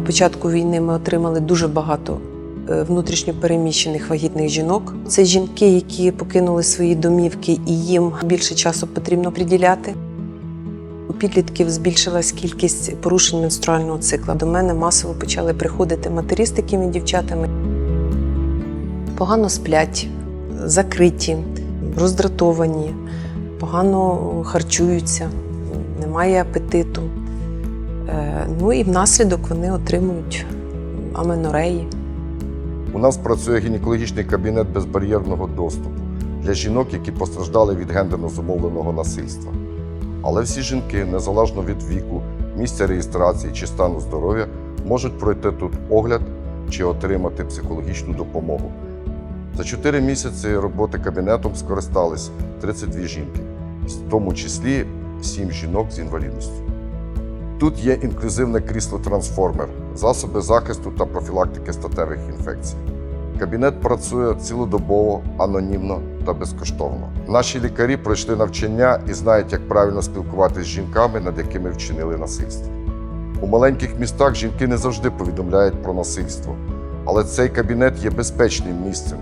початку війни ми отримали дуже багато е, внутрішньопереміщених вагітних жінок. Це жінки, які покинули свої домівки, і їм більше часу потрібно приділяти. У підлітків збільшилась кількість порушень менструального цикла. До мене масово почали приходити матері з такими дівчатами. Погано сплять, закриті, роздратовані, погано харчуються, немає апетиту. Е, Ну і внаслідок вони отримують аменореї. У нас працює гінекологічний кабінет безбар'єрного доступу для жінок, які постраждали від гендерно зумовленого насильства. Але всі жінки, незалежно від віку, місця реєстрації чи стану здоров'я, можуть пройти тут огляд чи отримати психологічну допомогу. За 4 місяці роботи кабінетом скористались 32 жінки, в тому числі 7 жінок з інвалідністю. Тут є інклюзивне крісло-трансформер, засоби захисту та профілактики статевих інфекцій. Кабінет працює цілодобово, анонімно та безкоштовно. Наші лікарі пройшли навчання і знають, як правильно спілкуватися з жінками, над якими вчинили насильство. У маленьких містах жінки не завжди повідомляють про насильство, але цей кабінет є безпечним місцем,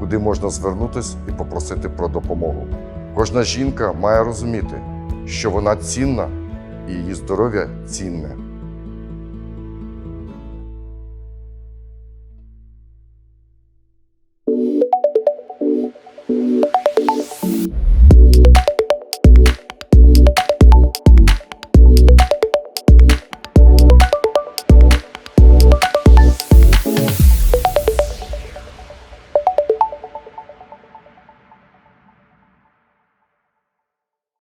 куди можна звернутися і попросити про допомогу. Кожна жінка має розуміти, що вона цінна і її здоров'я цінне.